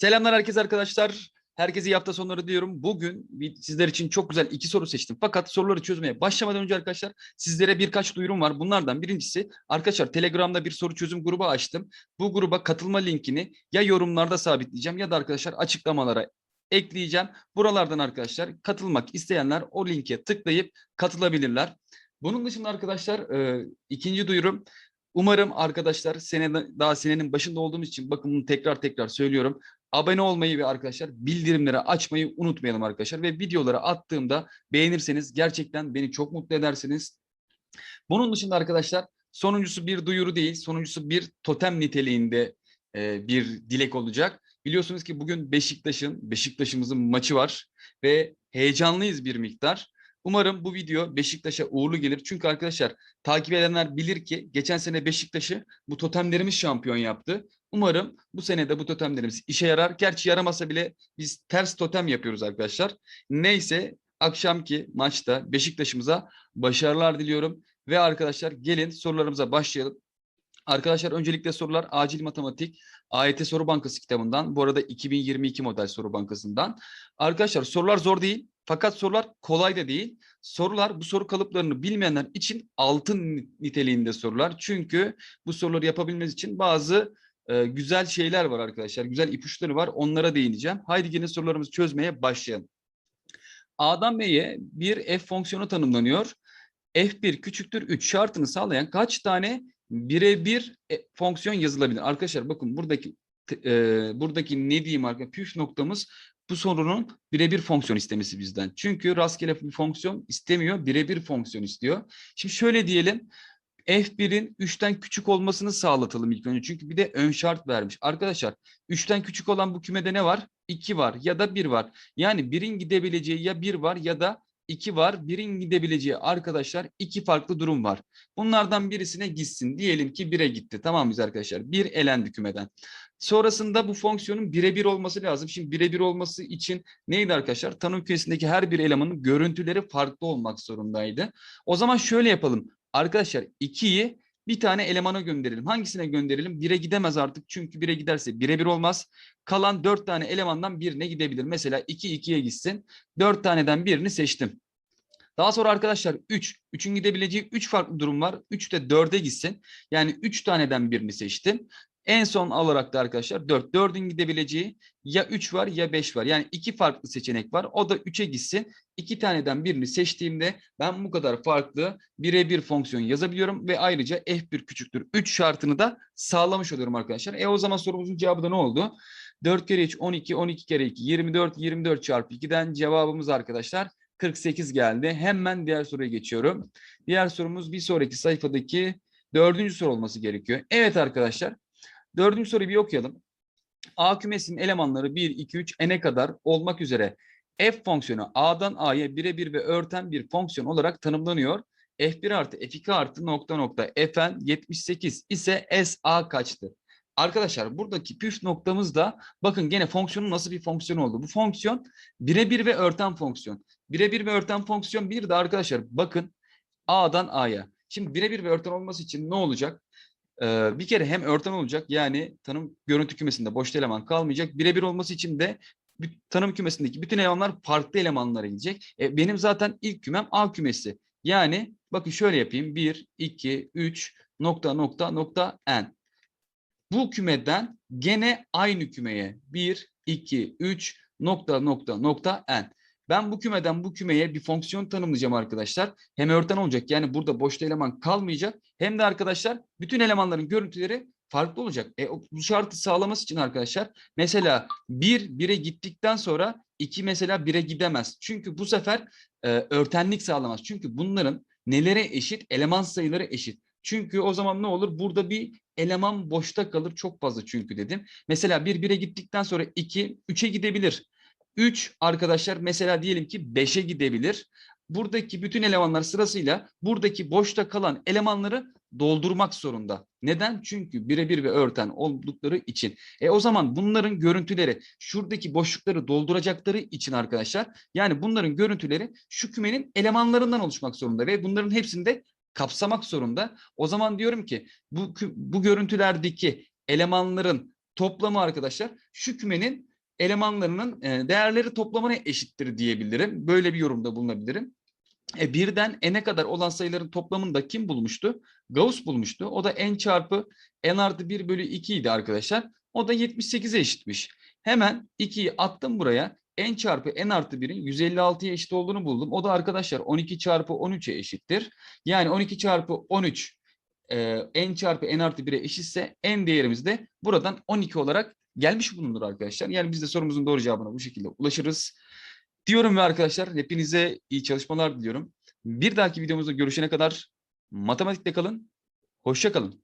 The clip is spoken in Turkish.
Selamlar herkese arkadaşlar. Herkese iyi hafta sonları diyorum. Bugün sizler için çok güzel iki soru seçtim. Fakat soruları çözmeye başlamadan önce arkadaşlar sizlere birkaç duyurum var. Bunlardan birincisi arkadaşlar Telegram'da bir soru çözüm grubu açtım. Bu gruba katılma linkini ya yorumlarda sabitleyeceğim ya da arkadaşlar açıklamalara ekleyeceğim. Buralardan arkadaşlar katılmak isteyenler o linke tıklayıp katılabilirler. Bunun dışında arkadaşlar e, ikinci duyurum Umarım arkadaşlar sene daha senenin başında olduğumuz için bakın bunu tekrar tekrar söylüyorum. Abone olmayı ve arkadaşlar bildirimleri açmayı unutmayalım arkadaşlar. Ve videoları attığımda beğenirseniz gerçekten beni çok mutlu edersiniz. Bunun dışında arkadaşlar sonuncusu bir duyuru değil. Sonuncusu bir totem niteliğinde e, bir dilek olacak. Biliyorsunuz ki bugün Beşiktaş'ın, Beşiktaş'ımızın maçı var ve heyecanlıyız bir miktar. Umarım bu video Beşiktaş'a uğurlu gelir. Çünkü arkadaşlar takip edenler bilir ki geçen sene Beşiktaş'ı bu totemlerimiz şampiyon yaptı. Umarım bu sene de bu totemlerimiz işe yarar. Gerçi yaramasa bile biz ters totem yapıyoruz arkadaşlar. Neyse akşamki maçta Beşiktaş'ımıza başarılar diliyorum. Ve arkadaşlar gelin sorularımıza başlayalım. Arkadaşlar öncelikle sorular acil matematik AYT soru bankası kitabından. Bu arada 2022 model soru bankasından. Arkadaşlar sorular zor değil. Fakat sorular kolay da değil. Sorular bu soru kalıplarını bilmeyenler için altın niteliğinde sorular. Çünkü bu soruları yapabilmeniz için bazı e, güzel şeyler var arkadaşlar. Güzel ipuçları var. Onlara değineceğim. Haydi gelin sorularımızı çözmeye başlayalım. A'dan B'ye bir f fonksiyonu tanımlanıyor. F1 küçüktür 3 şartını sağlayan kaç tane birebir e, fonksiyon yazılabilir? Arkadaşlar bakın buradaki e, buradaki ne diyeyim arkadaşlar püf noktamız bu sorunun birebir fonksiyon istemesi bizden. Çünkü rastgele bir fonksiyon istemiyor, birebir fonksiyon istiyor. Şimdi şöyle diyelim. F1'in 3'ten küçük olmasını sağlatalım ilk önce. Çünkü bir de ön şart vermiş. Arkadaşlar 3'ten küçük olan bu kümede ne var? 2 var ya da 1 var. Yani 1'in gidebileceği ya 1 var ya da 2 var. 1'in gidebileceği arkadaşlar iki farklı durum var. Bunlardan birisine gitsin. Diyelim ki 1'e gitti. Tamam mıyız arkadaşlar? 1 elendi kümeden. Sonrasında bu fonksiyonun birebir olması lazım. Şimdi birebir olması için neydi arkadaşlar? Tanım kümesindeki her bir elemanın görüntüleri farklı olmak zorundaydı. O zaman şöyle yapalım. Arkadaşlar 2'yi bir tane elemana gönderelim. Hangisine gönderelim? 1'e gidemez artık çünkü 1'e giderse birebir olmaz. Kalan 4 tane elemandan birine gidebilir. Mesela 2 2'ye gitsin. 4 taneden birini seçtim. Daha sonra arkadaşlar 3. 3'ün gidebileceği 3 farklı durum var. 3 de 4'e gitsin. Yani 3 taneden birini seçtim. En son olarak da arkadaşlar 4. 4'ün gidebileceği ya 3 var ya 5 var. Yani iki farklı seçenek var. O da 3'e gitsin. İki taneden birini seçtiğimde ben bu kadar farklı birebir fonksiyon yazabiliyorum ve ayrıca f1 küçüktür 3 şartını da sağlamış oluyorum arkadaşlar. E o zaman sorumuzun cevabı da ne oldu? 4 kere 3 12, 12 kere 2 24, 24 çarpı 2'den cevabımız arkadaşlar 48 geldi. Hemen diğer soruya geçiyorum. Diğer sorumuz bir sonraki sayfadaki dördüncü soru olması gerekiyor. Evet arkadaşlar dördüncü soruyu bir okuyalım. A kümesinin elemanları 1, 2, 3, n'e kadar olmak üzere f fonksiyonu A'dan A'ya birebir ve örten bir fonksiyon olarak tanımlanıyor. F1 artı F2 artı nokta nokta Fn 78 ise SA kaçtı? Arkadaşlar buradaki püf noktamız da bakın gene fonksiyonun nasıl bir fonksiyon oldu. Bu fonksiyon birebir ve örten fonksiyon. Birebir ve örten fonksiyon bir de arkadaşlar bakın A'dan A'ya. Şimdi birebir ve örten olması için ne olacak? Bir kere hem örten olacak yani tanım görüntü kümesinde boş eleman kalmayacak. Birebir olması için de tanım kümesindeki bütün elemanlar farklı elemanlara gidecek. E, benim zaten ilk kümem A kümesi. Yani bakın şöyle yapayım. 1, 2, 3 nokta nokta nokta n. Bu kümeden gene aynı kümeye 1, 2, 3 nokta nokta nokta n. Ben bu kümeden bu kümeye bir fonksiyon tanımlayacağım arkadaşlar. Hem örten olacak yani burada boşta eleman kalmayacak. Hem de arkadaşlar bütün elemanların görüntüleri farklı olacak. E, bu şartı sağlaması için arkadaşlar mesela 1 1'e gittikten sonra 2 mesela 1'e gidemez. Çünkü bu sefer e, örtenlik sağlamaz. Çünkü bunların nelere eşit? Eleman sayıları eşit. Çünkü o zaman ne olur? Burada bir eleman boşta kalır. Çok fazla çünkü dedim. Mesela 1 1'e gittikten sonra 2 3'e gidebilir. 3 arkadaşlar mesela diyelim ki 5'e gidebilir. Buradaki bütün elemanlar sırasıyla buradaki boşta kalan elemanları doldurmak zorunda. Neden? Çünkü birebir ve örten oldukları için. E o zaman bunların görüntüleri şuradaki boşlukları dolduracakları için arkadaşlar yani bunların görüntüleri şu kümenin elemanlarından oluşmak zorunda ve bunların hepsini de kapsamak zorunda. O zaman diyorum ki bu, bu görüntülerdeki elemanların toplamı arkadaşlar şu kümenin elemanlarının e, değerleri toplamına eşittir diyebilirim. Böyle bir yorumda bulunabilirim. E, birden n'e kadar olan sayıların toplamını da kim bulmuştu? Gauss bulmuştu. O da n çarpı n artı 1 bölü 2 idi arkadaşlar. O da 78'e eşitmiş. Hemen 2'yi attım buraya. n çarpı n artı 1'in 156'ya eşit olduğunu buldum. O da arkadaşlar 12 çarpı 13'e eşittir. Yani 12 çarpı 13 e, n çarpı n artı 1'e eşitse n değerimiz de buradan 12 olarak gelmiş bulunur arkadaşlar. Yani biz de sorumuzun doğru cevabına bu şekilde ulaşırız. Diyorum ve arkadaşlar hepinize iyi çalışmalar diliyorum. Bir dahaki videomuzda görüşene kadar matematikte kalın. Hoşça kalın.